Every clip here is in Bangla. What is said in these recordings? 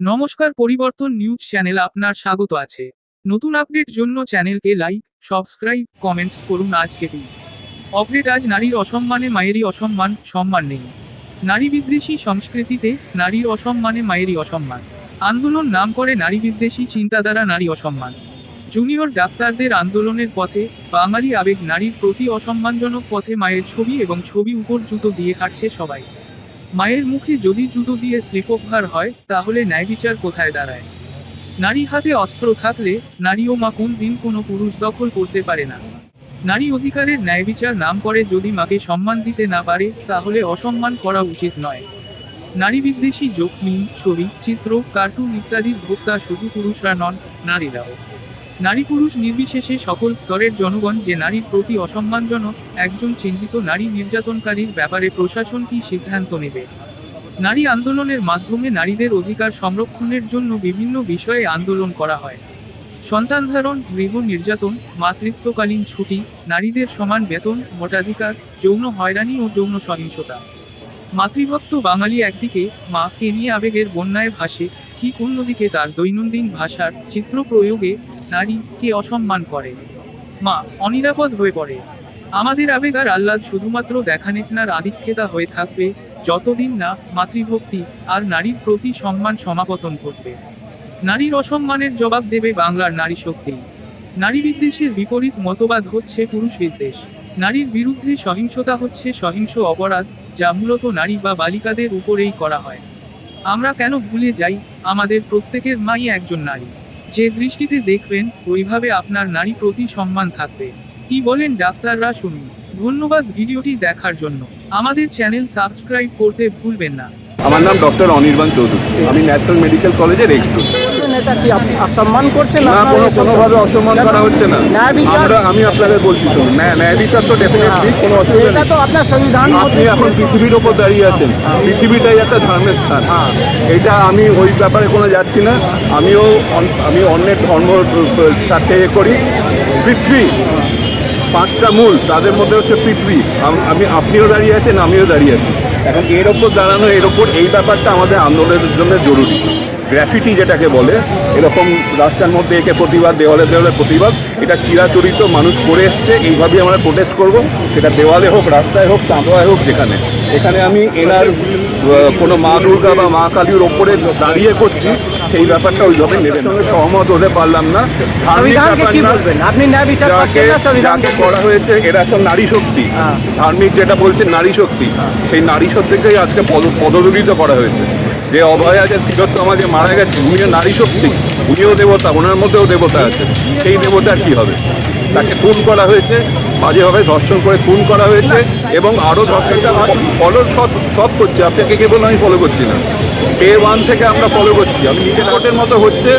নমস্কার পরিবর্তন নিউজ চ্যানেল, আপনার স্বাগত আছে। নতুন আপডেট জন্য চ্যানেলকে লাইক, সাবস্ক্রাইব, কমেন্টস করুন আজকে দিন। অপডেট আজ নারীর অসম্মানে, মায়েরই অসম্মান, সম্মান নেই। নারী বিদ্বেষী সংস্কৃতিতে নারীর অসম্মানে, মায়েরই অসম্মান। আন্দোলন নাম করে নারী বিদ্বেষী চিন্তাধারা, নারী অসম্মান। জুনিয়র ডাক্তারদের আন্দোলনের পথে বাঙালি আবেগ নারীর প্রতি অসম্মানজনক পথে মায়ের ছবি এবং ছবি উপর জুতো দিয়ে হাঁটছে সবাই। মায়ের মুখে যদি জুতো দিয়ে স্লিপোভার হয়, তাহলে ন্যায় বিচার কোথায় দাঁড়ায়? নারী হাতে অস্ত্র থাকলে নারী ও মা কোন দিন কোনো পুরুষ দখল করতে পারে না। নারী অধিকারের ন্যায় বিচার নাম করে যদি মাকে সম্মান দিতে না পারে, তাহলে অসম্মান করা উচিত নয়। নারী বিদ্বেষী যোগ ছবি, চিত্র, কার্টুন ইত্যাদির ভোক্তা শুধু পুরুষরা নন, নারীরাও। নারী পুরুষ নির্বিশেষে সকল স্তরের জনগণ যে নারীর প্রতি অসম্মানজনক একজন চিহ্নিত নারী নির্যাতনকারীর ব্যাপারে প্রশাসন কি সিদ্ধান্ত নেবে? নারী আন্দোলনের মাধ্যমে নারীদের অধিকার সংরক্ষণের জন্য বিভিন্ন বিষয়ে আন্দোলন করা হয়। সন্তানধারণ গৃহ নির্যাতন, মাতৃত্বকালীন ছুটি, নারীদের সমান বেতন, ভোটাধিকার, যৌন হয়রানি ও যৌন সহিংসতা। মাতৃভক্ত বাঙালি একদিকে মাকে নিয়ে আবেগের বন্যায় ভাসে, ঠিক অন্যদিকে তার দৈনন্দিন ভাষার চিত্র প্রয়োগে নারীকে অসম্মান করে। মা, অনিরাপদ হয়ে পড়ে। আমাদের আবেগ আর আহ্লাদ শুধুমাত্র দেখানেকনার আধিক্যতা হয়ে থাকবে। যতদিন না মাতৃভক্তি আর নারীর প্রতি সম্মান সমাপতন করবে। নারীর অসম্মানের জবাব দেবে বাংলার নারী শক্তি। নারী বিদ্বেষের বিপরীত মতবাদ হচ্ছে পুরুষ বিদ্বেষ নারীর বিরুদ্ধে সহিংসতা হচ্ছে সহিংস অপরাধ, যা মূলত নারী বা বালিকাদের উপরেই করা হয়। আমরা কেন ভুলে যাই? আমাদের প্রত্যেকের মাই একজন নারী। যে দৃষ্টিতে দেখবেন, ওইভাবে আপনার নারী প্রতি সম্মান থাকবে। কি বলেন ডাক্তাররা শুনুন ধন্যবাদ ভিডিওটি দেখার জন্য। আমাদের চ্যানেল সাবস্ক্রাইব করতে ভুলবেন না। আমার নাম ডক্টর অনির্বাণ চৌধুরী। আমি ন্যাশনাল মেডিকেল কলেজের এক্সটু নেতা কি আপনি অসম্মান করছেন না কোনো কোনোভাবে অসম্মান করা হচ্ছে না। ন্যায় বিচার- আমি আপনাকে বলছি শুনুন। ন্যায় বিচার তো ডেফিনেটলি কোনো অসুবিধা এটা তো আপনার সংবিধান আপনি এখন পৃথিবীর ওপর দাঁড়িয়ে আছেন। পৃথিবীটাই একটা ধর্মের স্থান। হ্যাঁ। এটা আমি ওই ব্যাপারে কোনো যাচ্ছি না। আমিও আমি অন্যের ধর্ম সাথে করি। পৃথিবী পাঁচটা মূল তাদের মধ্যে হচ্ছে পৃথিবী। আমি আপনিও দাঁড়িয়ে আছেন আমিও দাঁড়িয়ে আছি। এখন এর ওপর দাঁড়ানো এর ওপর এই ব্যাপারটা আমাদের আন্দোলনের জন্য জরুরি। গ্র্যাফিটি যেটাকে বলে এরকম রাস্তার মধ্যে একে প্রতিবাদ দেওয়ালে দেওয়ালে প্রতিবাদ এটা চিরাচরিত মানুষ করে এসছে এইভাবেই আমরা প্রোটেস্ট করব। সেটা দেওয়ালে হোক রাস্তায় হোক চাঁদোয়ায় হোক যেখানে। এখানে আমি এনার কোনো মা দুর্গা বা মা কালীর ওপরে দাঁড়িয়ে করছি সেই ব্যাপারটা ওইভাবে নেবেন সঙ্গে সহমত হতে পারলাম না। যাকে করা হয়েছে এরা সব নারী শক্তি। হ্যাঁ। ধার্মিক যেটা বলছে নারী শক্তি। সেই নারী শক্তিকেই আজকে পদ- পদদলিত করা হয়েছে। যে অভয়া যে তিলোত্তমা যে মারা গেছে, উনিও নারী শক্তি, উনিও দেবতা, ওনার মধ্যেও দেবতা আছে। সেই দেবতার কি হবে? তাকে খুন করা হয়েছে, বাজেভাবে ধর্ষণ করে খুন করা হয়েছে, এবং আরও ধর্ষণটা ফলো সব সব করছে, আপনাকে কেবল আমি ফলো করছি না। ডে ওয়ান থেকে আমরা ফলো করছি। আমি নিজের মতো হচ্ছে,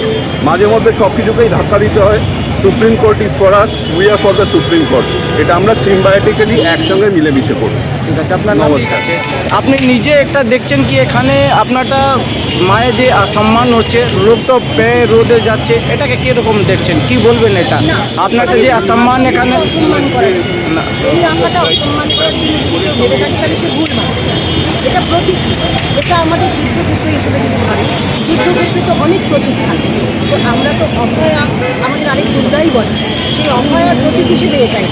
মাঝে মধ্যে সব কিছুকেই ধাক্কা দিতে হয়। Supreme court is for us we are for the supreme court এটা আমরা সিম্বায়োটিক্যালি একসঙ্গে মিলেমিশে করব। ঠিক আছে আপনার নাম নমস্কার। আপনি নিজে একটা দেখছেন কি এখানে? আপনারটা মায়ের যে সম্মান হচ্ছে রোগ তো পেয়ে রোদে যাচ্ছে এটাকে কীরকম দেখছেন? কি বলবেন এটা? আপনারটা যে অসম্মান এখানে না। এই অসম্মান করার জন্য যদি কেউ ভেবে থাকে তাহলে সে ভুল ভাবছে। এটা প্রতীক। এটা আমাদের যুদ্ধক্ষেত্র হিসেবে যদি ধরে যুদ্ধক্ষেত্রে তো অনেক প্রতীক থাকে। তো আমরা তো অভয়া আমাদের আরেক দুর্গাই বলে সেই অভয়ার প্রতীক হিসেবে এটাই।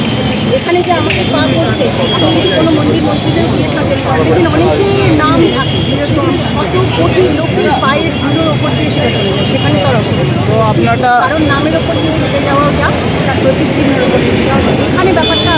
এখানে যে আমাদের পা করছে আপনি যদি কোনো মন্দির মসজিদে গিয়ে থাকেন দেখবেন অনেকের নাম থাকে। শত কোটি লোকের পায়ের ধুলোর ওপর দিয়ে সেটা চলে যায় সেখানে তার অসুবিধা আপনারটা কারণ নামের ওপর দিয়ে হেঁটে যাওয়া যা তার প্রতীক চিহ্নের ওপর দিয়ে। এখানে ব্যাপারটা